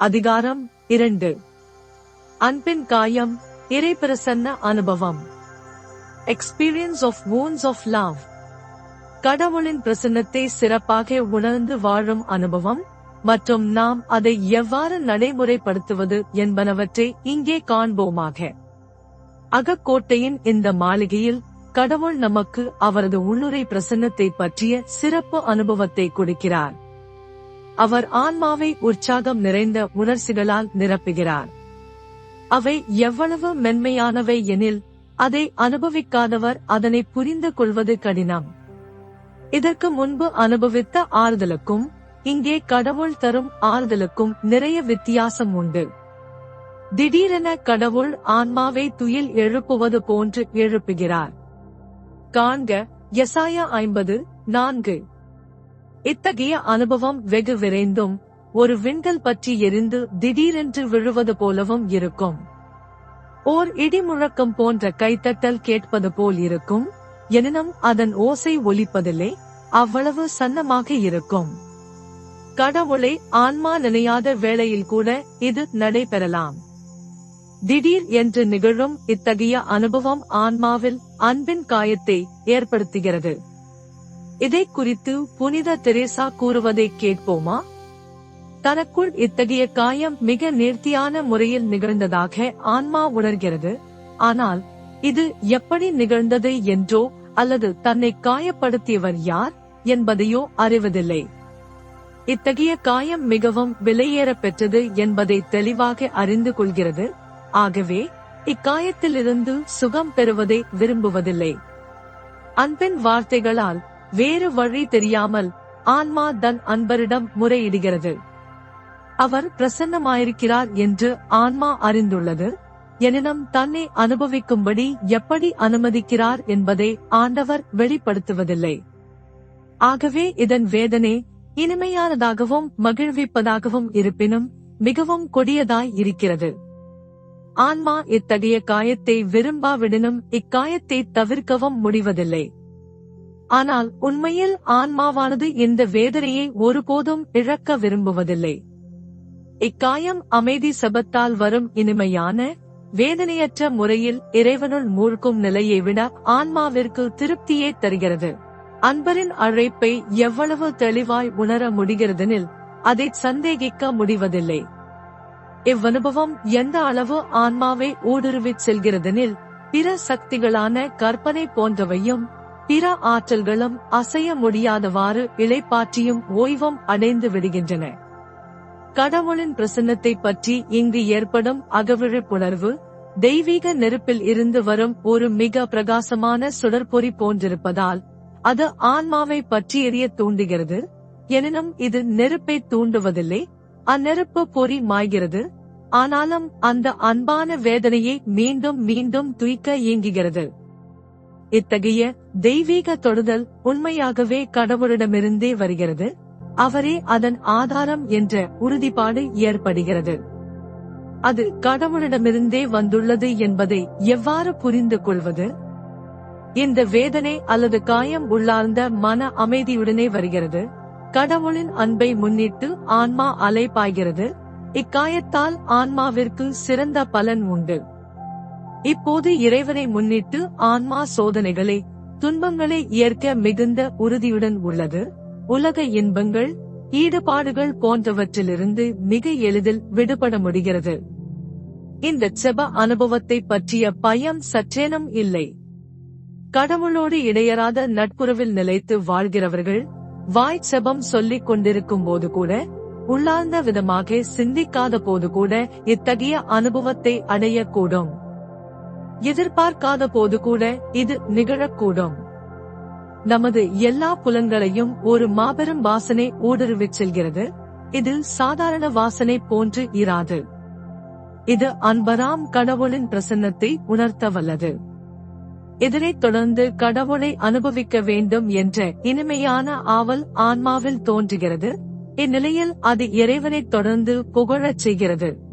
அதிகாரம் இரண்டு. அன்பின் காயம் இறைப்பிரசன்ன அனுபவம். Experience of wounds of love கடவுளின் பிரசன்னத்தை சிறப்பாக உணர்ந்து வாழும் அனுபவம் மற்றும் நாம் அதை எவ்வாறு நடைமுறைப்படுத்துவது என்பனவற்றை இங்கே காண்போமாக. அகக்கோட்டையின் இந்த மாளிகையில் கடவுள் நமக்கு அவரது உள்ளுரை பிரசன்னத்தை பற்றிய சிறப்பு அனுபவத்தை கொடுக்கிறார். அவர் ஆன்மாவை உற்சாகம் நிறைந்த உணர்ச்சிகளால் நிரப்புகிறார். அவை எவ்வளவு மென்மையானவை எனில் அதை அனுபவிக்காதவர் அதனை புரிந்து கொள்வது கடினம். இதற்கு முன்பு அனுபவித்த ஆறுதலுக்கும் இங்கே கடவுள் தரும் ஆறுதலுக்கும் நிறைய வித்தியாசம் உண்டு. திடீரென கடவுள் ஆன்மாவை துயில் எழுப்புவது போன்று எழுப்புகிறார். காண்க எசாயா ஐம்பது நான்கு. இத்தகைய அனுபவம் வெகு விரைந்தும் ஒரு விண்கல் பற்றி எரிந்து திடீரென்று விழுவது போலவும் இருக்கும். ஓர் இடிமுழக்கம் போன்ற கைத்தட்டல் கேட்பது போல் இருக்கும் எனினும் அதன் ஓசை ஒலிப்பதில்லை அவ்வளவு சன்னமாக இருக்கும். கடவுளை ஆன்மா நினையாத வேளையில் கூட இது நடைபெறலாம். திடீர் என்று நிகழும் இத்தகைய அனுபவம் ஆன்மாவில் அன்பின் காயத்தை ஏற்படுத்துகிறது. இதை குறித்து புனித தெரேசா கூறுவதை கேட்போமா? தனக்குள் இத்தகைய காயம் மிக நேர்த்தியான முறையில் நிகழ்ந்ததாக ஆன்மா உணர்கிறது. ஆனால் இது எப்படி நிகழ்ந்தது என்றோ அல்லது தன்னை காயப்படுத்தியவர் யார் என்பதையோ அறிவதில்லை. இத்தகைய காயம் மிகவும் விலையேற பெற்றது என்பதை தெளிவாக அறிந்து கொள்கிறது. ஆகவே இக்காயத்திலிருந்து சுகம் பெறுவதை விரும்புவதில்லை. அன்பின் வார்த்தைகளால் வேறு வழி தெரியாமல் ஆன்மா தன் அன்பரிடம் முறையிடுகிறது. அவர் பிரசன்னமாயிருக்கிறார் என்று ஆன்மா அறிந்துள்ளது. எனினும் தன்னை அனுபவிக்கும்படி எப்படி அனுமதிக்கிறார் என்பதை ஆண்டவர் வெளிப்படுத்துவதில்லை. ஆகவே இதன் வேதனை இனிமையானதாகவும் மகிழ்விப்பதாகவும் இருப்பினும் மிகவும் கொடியதாய் இருக்கிறது. ஆன்மா இத்தகைய காயத்தை விரும்பாவிடனும் இக்காயத்தை தவிர்க்கவும் முடிவதில்லை. ஆனால் உண்மையில் ஆன்மாவானது இந்த வேதனையை ஒருபோதும் இழக்க விரும்புவதில்லை. இக்காயம் அமைதி சபத்தால் வரும் இனிமையான வேதனையற்ற முறையில் இறைவனுள் மூழ்கும் நிலையை விட ஆன்மாவிற்கு திருப்தியே தருகிறது. அன்பரின் அழைப்பை எவ்வளவு தெளிவாய் உணர முடிகிறதெனில் அதை சந்தேகிக்க முடிவதில்லை. இவ்வனுபவம் எந்த அளவு ஆன்மாவை ஊடுருவிச் செல்கிறதெனில் பிற சக்திகளான கற்பனை போன்றவையும் பிற ஆற்றல்களும் அசைய முடியாதவாறு இளைப்பாற்றியும் ஓய்வம் அடைந்து விடுகின்றன. கடவுளின் பிரசன்னத்தை பற்றி இங்கு ஏற்படும் அகவிழிப்புணர்வு தெய்வீக நெருப்பில் இருந்து வரும் ஒரு மிக பிரகாசமான சுடற்பொறி போன்றிருப்பதால் அது ஆன்மாவை பற்றி எரிய தூண்டுகிறது. எனினும் இது நெருப்பை தூண்டுவதில்லை. அந்நெருப்பு பொறி மாய்கிறது. ஆனாலும் அந்த அன்பான வேதனையை மீண்டும் மீண்டும் துய்க்க இயங்குகிறது. இத்தகைய தெய்வீக தொடுதல் உண்மையாகவே கடவுளிடமிருந்தே வருகிறது. அவரே அதன் ஆதாரம் என்ற உறுதிப்பாடு ஏற்படுகிறது. அது கடவுளிடமிருந்தே வந்துள்ளது என்பதை எவ்வாறு புரிந்து கொள்வது? இந்த வேதனை அல்லது காயம் உள்ளார்ந்த மன அமைதியுடனே வருகிறது. கடவுளின் அன்பை முன்னிட்டு ஆன்மா அலைப்பாய்கிறது இக்காயத்தால் ஆன்மாவிற்கு சிறந்த பலன் உண்டு. இப்போது இறைவனை முன்னிட்டு ஆன்மா சோதனைகளை துன்பங்களை ஏற்க மிகுந்த உறுதியுடன் உள்ளது. உலக இன்பங்கள் ஈடுபாடுகள் போன்றவற்றிலிருந்து மிக எளிதில் விடுபட முடிகிறது. இந்த செப அனுபவத்தை பற்றிய பயம் சற்றேனும் இல்லை. கடவுளோடு இடையறாத நட்புறவில் நிலைத்து வாழ்கிறவர்கள் வாய் செபம் சொல்லிக் கொண்டிருக்கும் போது கூட உள்ளார்ந்த விதமாக சிந்திக்காத போது கூட இத்தகைய அனுபவத்தை அடையக்கூடும். எதிர்பார்க்காத போது கூட இது நிகழக்கூடும். நமது எல்லா புலன்களையும் ஒரு மாபெரும் வாசனை ஊடுருவிச் செல்கிறது. இது சாதாரண வாசனை போன்று இராது. இது அன்பராம் கடவுளின் பிரசன்னத்தை உணர்த்த வல்லது இதனைத் தொடர்ந்து கடவுளை அனுபவிக்க வேண்டும் என்ற இனிமையான ஆவல் ஆன்மாவில் தோன்றுகிறது. இந்நிலையில் அது இறைவனைத் தொடர்ந்து புகழச் செய்கிறது.